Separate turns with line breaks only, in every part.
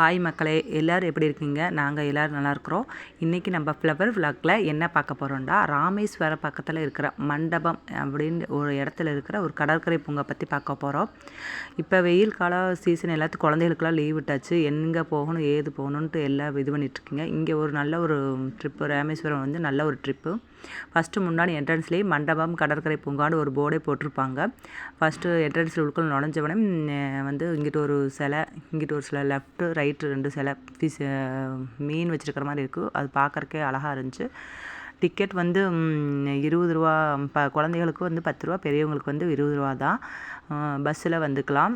Hi மக்களே எல்லோரும் எப்படி இருக்கீங்க? நாங்கள் எல்லோரும் நல்லா இருக்கிறோம். இன்றைக்கி நம்ம ஃப்ளவர் விளாக்கில் என்ன பார்க்க போகிறோம்டா ராமேஸ்வரம் பக்கத்தில் இருக்கிற மண்டபம் அப்படின்னு ஒரு இடத்துல இருக்கிற ஒரு கடற்கரை பூங்கா பற்றி பார்க்க போகிறோம் இப்போ வெயில் கால சீசன் எல்லாத்துக்கும் குழந்தைகளுக்கெல்லாம் லீவ் விட்டாச்சு. எங்கே போகணும் ஏது போகணுன்ட்டு எல்லாம் இது பண்ணிகிட்ருக்கீங்க இங்கே ஒரு நல்ல ஒரு ட்ரிப்பு ராமேஸ்வரம் வந்து நல்ல ஒரு ட்ரிப்பு ஃபஸ்ட்டு முன்னாடி என்ட்ரன்ஸ்லேயே மண்டபம் கடற்கரை பூங்கான்னு ஒரு போர்டே போட்டிருப்பாங்க. ஃபஸ்ட்டு என்ட்ரன்ஸில் உள்ள நுழைஞ்சவனே வந்து இங்கிட்ட ஒரு சிலை இங்கிட்ட ஒரு சிலை லெஃப்ட்டு ரைட் ரைட்டு ரெண்டு சில ஃபிஷ் மீன் வச்சுருக்கிற மாதிரி இருக்குது அது பார்க்குறக்கே அழகாக இருந்துச்சு. டிக்கெட் வந்து இருபது ரூபா ப குழந்தைகளுக்கு வந்து பத்து ரூபா பெரியவங்களுக்கு வந்து இருபது ரூபா தான். பஸ்ஸில் வந்துக்கலாம்.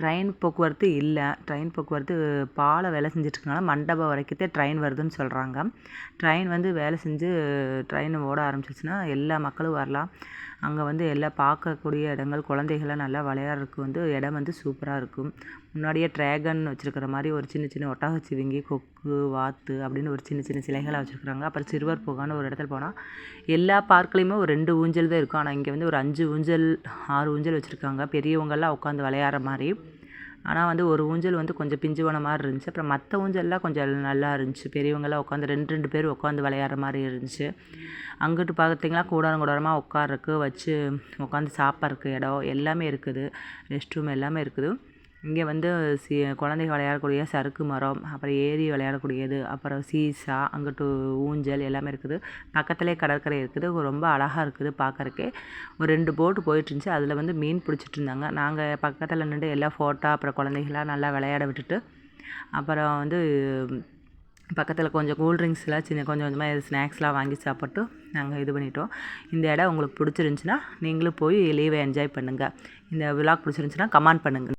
ட்ரெயின் போக்குவரத்து இல்லை. ட்ரெயின் போக்குவரத்து பாலை வேலை செஞ்சிட்ருக்கனால மண்டபம் வரைக்கும் ட்ரெயின் வருதுன்னு சொல்கிறாங்க ட்ரெயின் வந்து வேலை செஞ்சு ட்ரெயின் ஓட ஆரம்பிச்சிச்சுன்னா எல்லா மக்களும் வரலாம். அங்கே வந்து எல்லாம் பார்க்கக்கூடிய இடங்கள் குழந்தைகள்லாம் நல்லா விளையாடுறதுக்கு வந்து இடம் வந்து சூப்பராக இருக்கும். முன்னாடியே ட்ராகன் வச்சுருக்கிற மாதிரி ஒரு சின்ன சின்ன ஒட்டகச்சிவிங்கி கொக்கு வாத்து அப்படின்னு ஒரு சின்ன சின்ன சிலைகளாக வச்சுருக்குறாங்க. அப்புறம் சிறுவர் போகான்னு ஒரு இடத்துல போனால் எல்லா பார்க்லேயுமே ஒரு ரெண்டு ஊஞ்சல் தான் இருக்கும். ஆனால் இங்கே வந்து ஒரு அஞ்சு ஊஞ்சல் ஆறு ஊஞ்சல் வச்சுருக்காங்க. பெரியவங்கள்லாம் உட்காந்து விளையாடுற மாதிரி. ஆனால் வந்து ஒரு ஊஞ்சல் வந்து கொஞ்சம் பிஞ்சு போன மாதிரி இருந்துச்சு. அப்புறம் மற்ற ஊஞ்சல்லாம் கொஞ்சம் நல்லா இருந்துச்சு. பெரியவங்களாம் உட்காந்து ரெண்டு ரெண்டு பேர் உட்காந்து விளையாடுற மாதிரி இருந்துச்சு. அங்கிட்டு பார்த்தீங்கன்னா கூடாரம் கூடாரமாக உட்காருக்கு வச்சு உட்காந்து சாப்பிட்றக்கு இடம் எல்லாமே இருக்குது. ரெஸ்ட் ரூம் எல்லாமே இருக்குது. இங்கே வந்து சி குழந்தைங்க விளையாடக்கூடிய சறுக்கு மரம் அப்புறம் ஏரி விளையாடக்கூடியது அப்புறம் சீசா அங்கிட்டு ஊஞ்சல் எல்லாமே இருக்குது. பக்கத்துலேயே கடற்கரை இருக்குது. ரொம்ப அழகாக இருக்குது பார்க்குறக்கே. ஒரு ரெண்டு போட்டு போயிட்டுருந்துச்சு அதில் வந்து மீன் பிடிச்சிட்டு இருந்தாங்க. நாங்கள் பக்கத்தில் நின்று எல்லாம் ஃபோட்டோ அப்புறம் குழந்தைகளாம் நல்லா விளையாட விட்டுட்டு அப்புறம் வந்து பக்கத்தில் கொஞ்சம் கூல்ட்ரிங்க்ஸ்லாம் சின்ன கொஞ்சம் கொஞ்சமாக ஸ்நாக்ஸ்லாம் வாங்கி சாப்பிட்டு நாங்கள் இது பண்ணிட்டோம். இந்த இடம் உங்களுக்கு பிடிச்சிருந்துச்சின்னா நீங்களும் போய் லீவை என்ஜாய் பண்ணுங்கள் இந்த விழா பிடிச்சிருந்துச்சின்னா கமெண்ட் பண்ணுங்கள்